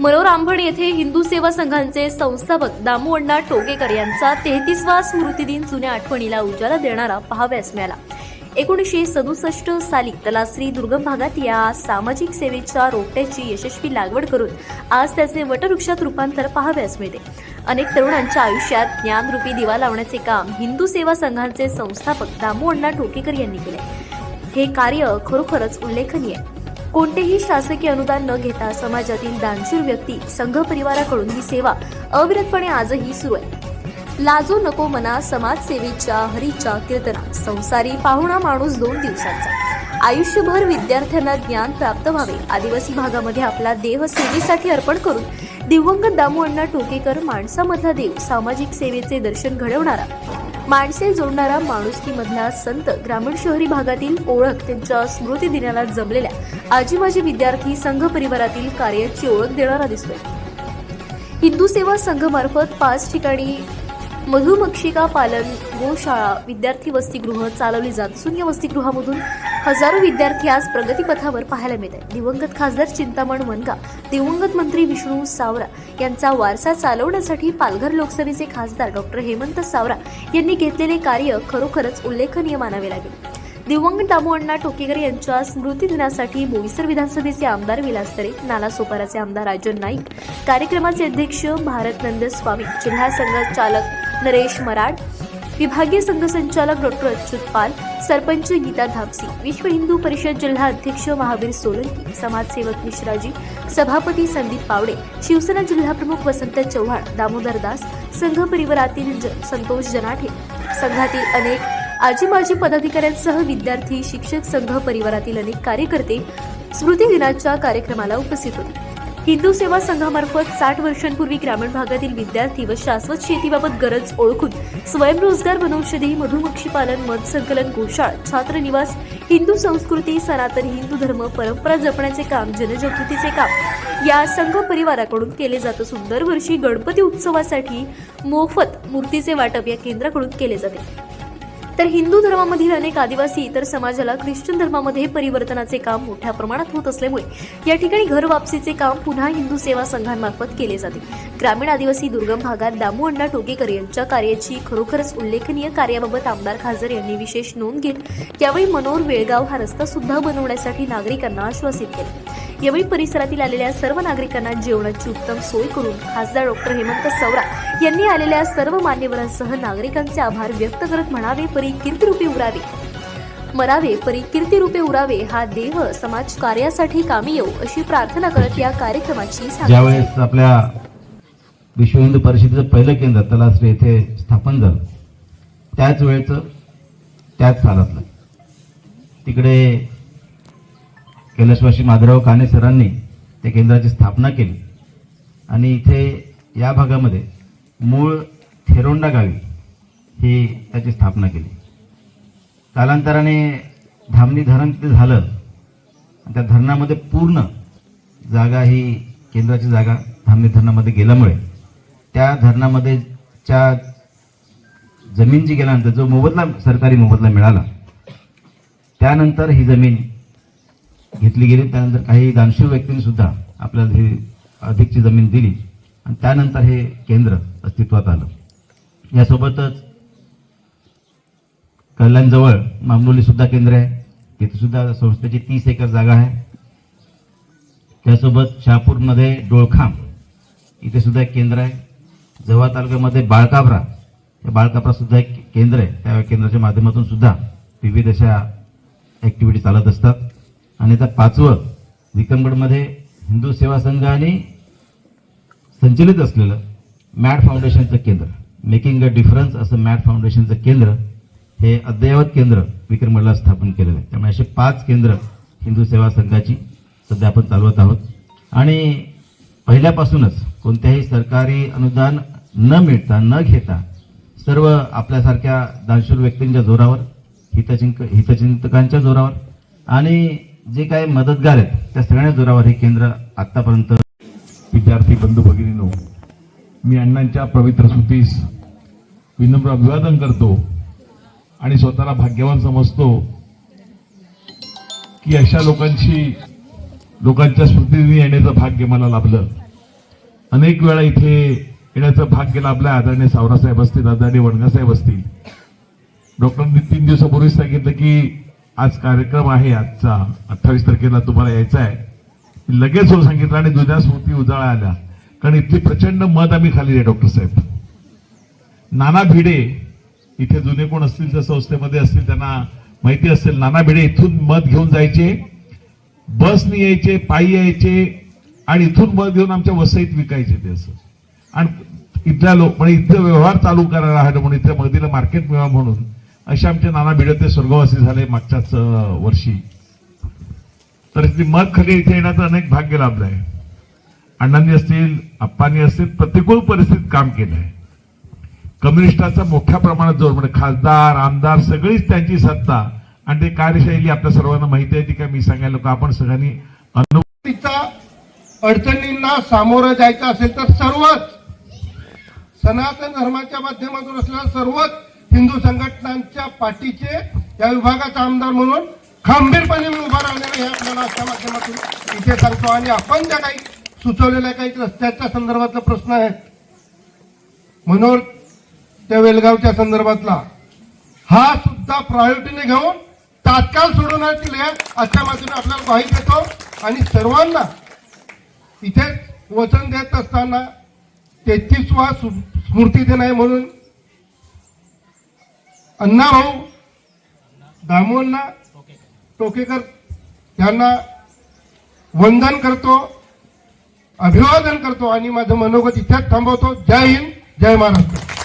मनोर येथे हिंदू सेवा संघांचे संस्थापक दामू अण्णा टोकेकर यांचा तेहतीसवा स्मृतिदिन जुन्या आठवणीला उजाला देणारा पहाव्यास मिळाला. एकोणीसशे सदुसष्ट साली तलासरी दुर्गम भागात या सामाजिक सेवेच्या रोपट्याची यशस्वी लागवड करून आज त्याचे वटवृक्षात रूपांतर पाहाव्यास मिळते. अनेक तरुणांच्या आयुष्यात ज्ञानरूपी दिवा लावण्याचे काम हिंदू सेवा संघांचे संस्थापक दामू अण्णा टोकेकर यांनी केले. हे कार्य खरोखरच उल्लेखनीय आहे. कोणतेही शासकीय अनुदान न घेता समाजातील दानशूर व्यक्ती संघ परिवाराकडून ही सेवा अविरतपणे आजही सुरू आहे. लाजो नको मना समाजसेवेच्या हरीच्या कीर्तना. संसारी पाहुणा माणूस दोन दिवसांचा. आयुष्यभर विद्यार्थ्यांना ज्ञान प्राप्त व्हावे. आदिवासी भागामध्ये आपला देह सेवेसाठी अर्पण करून दिवंगत दामू अण्णा टोकेकर माणसामधला देव सामाजिक सेवेचे दर्शन घडवणारा. माणसे जोडणारा माणुसकीमधला संत ग्रामीण शहरी भागातील ओळख त्यांच्या स्मृती दिनाला जमलेल्या आजी माजी विद्यार्थी संघ परिवारातील कार्याची ओळख देणारा दिसतोय. हिंदू सेवा संघमार्फत पाच ठिकाणी मधुमक्षिका पालन गोशाळा विद्यार्थी वसतिगृह चालवली जात असून या वसतिगृहामधून हजारो विद्यार्थी आज प्रगतीपथावर पाहायला मिळत आहेत. दिवंगत खासदार चिंतामण वनगा दिवंगत मंत्री विष्णू सावरा यांचा वारसा चालवण्यासाठी पालघर लोकसभेचे खासदार डॉक्टर हेमंत सावरा यांनी घेतलेले कार्य खरोखरच उल्लेखनीय मानावे लागेल. दिवंगत दामू अण्णा टोकेकर यांच्या स्मृतीदिनासाठी बोईसर विधानसभेचे आमदार विलास तरे नालासोपाराचे आमदार राजन नाईक कार्यक्रमाचे अध्यक्ष भारत नंद स्वामी जिल्हा संघचालक नरेश मराड विभागीय संघ संचालक डॉक्टर अच्युत पाल सरपंच गीता धापसी विश्व हिंदू परिषद जिल्हा अध्यक्ष महावीर सोलंकी समाजसेवक मिश्राजी सभापती संदीप पावडे शिवसेना जिल्हाप्रमुख वसंत चव्हाण दामोदर दास संघ परिवारातील ज- संतोष जनाठे. संघातील अनेक आजी माजी पदाधिकाऱ्यांसह विद्यार्थी शिक्षक संघ परिवारातील अनेक कार्यकर्ते स्मृती दिनाच्या कार्यक्रमाला उपस्थित होते. हिंदू सेवा संघामार्फत साठ वर्षांपूर्वी ग्रामीण भागातील विद्यार्थी व शाश्वत शेतीबाबत गरज ओळखून स्वयंरोजगार वनौषधी मधुमक्षी पालन मध संकलन गोशाळ छात्र निवास हिंदू संस्कृती सनातन हिंदू धर्म परंपरा जपण्याचे काम जनजागृतीचे काम या संघ परिवाराकडून केले जात असून दरवर्षी गणपती उत्सवासाठी मोफत मूर्तीचे वाटप या केंद्राकडून केले जाते. तर हिंदू धर्मामधील अनेक आदिवासी इतर समाजाला ख्रिश्चन धर्मामध्ये परिवर्तनाचे काम मोठ्या प्रमाणात होत असल्यामुळे या ठिकाणी घर वापसीचे काम पुन्हा हिंदू सेवा संघांमार्फत केले जाते. ग्रामीण आदिवासी दुर्गम भागात दामू अण्णा टोकेकर यांच्या कार्याची खरोखरच उल्लेखनीय कार्याबाबत आमदार खासदार यांनी विशेष नोंद घेत यावेळी मनोर वेळगाव हा रस्ता सुद्धा बनवण्यासाठी नागरिकांना आश्वासित केले. यावेळी परिसरातील आलेल्या सर्व नागरिकांना जेवणाची उत्तम सोय करून खासदार डॉक्टर हेमंत सवरा यांनी आलेल्या सर्व मान्यवरांसह नागरिकांचे आभार व्यक्त करत म्हणावे परी कीर्तिरूपी उरावे. मरावे परी कीर्तिरूपे उरावे हा देह समाज कार्यासाठी कामी येऊ अशी प्रार्थना करत या कार्यक्रमाची ज्यावेळेस आपल्या विश्व हिंदू परिषदेचं पहिलं केंद्र तलासरी येथे स्थापन झालं त्याच वेळेचं त्याच सालातलं. तिकडे कैलासवासी माधवराव काने सरांनी त्या केंद्राची स्थापना केली. आणि इथे या भागामध्ये मूळ थेरोंडा गावी ही त्याची स्थापना केली. कालांतराने धामणी धरण तिथे झालं. त्या धरणामध्ये पूर्ण जागा ही केंद्राची जागा धामणी धरणामध्ये गेल्यामुळे त्या धरणामध्ये च्या जमीन जी गेल्यानंतर जो मोबदला सरकारी मोबदला मिळाला त्यानंतर ही जमीन घेतली गेली त्यानंतर काही दानशूर व्यक्तींनी सुद्धा आपल्याला ही अधिकची जमीन दिली. आणि त्यानंतर हे केंद्र अस्तित्वात आलं. यासोबतच कल्याणजवळ मामलोली सुद्धा केंद्र आहे. तिथे सुद्धा संस्थेची तीस एकर जागा आहे. त्यासोबत शहापूरमध्ये डोळखाम इथे सुद्धा एक केंद्र आहे. जव्हा तालुक्यामध्ये बाळकाभरा या बाळकाभरा सुद्धा एक केंद्र आहे. त्या केंद्राच्या माध्यमातून सुद्धा विविध अशा ॲक्टिव्हिटी चालत असतात. आणि आता पाचवं विक्रमगडमध्ये हिंदू सेवा संघ आणि संचलित असलेलं मॅट फाउंडेशनचं केंद्र. मेकिंग अ डिफरन्स असं मॅट फाउंडेशनचं केंद्र हे अद्ययावत केंद्र विक्रमगडला स्थापन केलेलं आहे. त्यामुळे असे पाच केंद्र हिंदू सेवा संघाची सध्या आपण चालवत आहोत. आणि पहिल्यापासूनच कोणत्याही सरकारी अनुदान न मिळता न घेता सर्व आपल्यासारख्या दानशूर व्यक्तींच्या जोरावर हितचिंक हितचिंतकांच्या जोरावर आणि जे काही मदतगार आहेत त्या सगळ्या जोरावर हे केंद्र आतापर्यंत विद्यार्थी बंधू भगिनीनो मी अण्णांच्या पवित्र स्मृतीस विनम्र अभिवादन करतो आणि स्वतःला भाग्यवान समजतो की अशा लोकांशी लोकांच्या स्मृतीने येण्याचं भाग्य मला लाभलं. अनेक वेळा इथे येण्याचं भाग्य लाभलं आदरणीय सावरासाहेब असतील आदरणीय वणगासाहेब असतील. डॉक्टरांनी तीन दिवसापूर्वी सांगितलं की आज कार्यक्रम आहे आजचा. अठ्ठावीस तारखेला तुम्हाला यायचा आहे. लगेच हो सांगितलं आणि दुधा स्मृती उजाळा आल्या. कारण इथली प्रचंड मत आम्ही खाली आहे डॉक्टर साहेब. नाना भिडे इथे जुने कोण असतील त्या संस्थेमध्ये असतील त्यांना माहिती असेल नाना भिडे इथून मत घेऊन जायचे. बसनी यायचे पायी यायचे आणि इथून मत घेऊन आमच्या वसईत विकायचे ते असं. आणि इथल्या लोक म्हणजे इथं व्यवहार चालू करायला हवं म्हणून इथल्या मदीला मार्केट मिळावं म्हणून असे आमचे नाना भिडे ते स्वर्गवासी झाले मागच्याच वर्षी. तर इथली मत खाली इथे येण्याचं अनेक भाग्य लाभलं आहे. अण्णांनी असतील अप्पांनी असतील प्रतिकूल परिस्थितीत काम केलं आहे कम्युनिस्टाचा मोठ्या प्रमाणात जोर म्हणजे खासदार आमदार सगळीच त्यांची सत्ता आणि ते कार्यशैली आपल्या सर्वांना माहिती आहे ती काय मी सांगायला नको. आपण सगळ्यांनी अनुभव अडचणींना सामोरं जायचं असेल तर सर्वच सनातन धर्माच्या माध्यमातून असलेला सर्वच हिंदू संघटनांच्या पाठीचे या विभागाचा आमदार म्हणून खंबीरपणे मी उभा राहणार हे आपल्याला आजच्या माध्यमातून इथे सांगतो. आणि आपण ज्या काही सुचवलेल्या काही रस्त्याच्या संदर्भातला प्रश्न आहे मनोर त्या वेलगावच्या संदर्भातला हा सुद्धा प्रायोरिटीने घेऊन तात्काळ सोडवण्यात लिहा आजच्या माध्यमातून आपल्याला ग्वाही देतो आणि सर्वांना इथे वचन देत असताना तेहतीसवा स्मृती दिन आहे म्हणून अण्णा भाऊ दामोंना टोकेकर यांना वंदन करतो अभिवादन करतो आणि माझं मनोगत इथेच थांबवतो. जय हिंद जय महाराष्ट्र.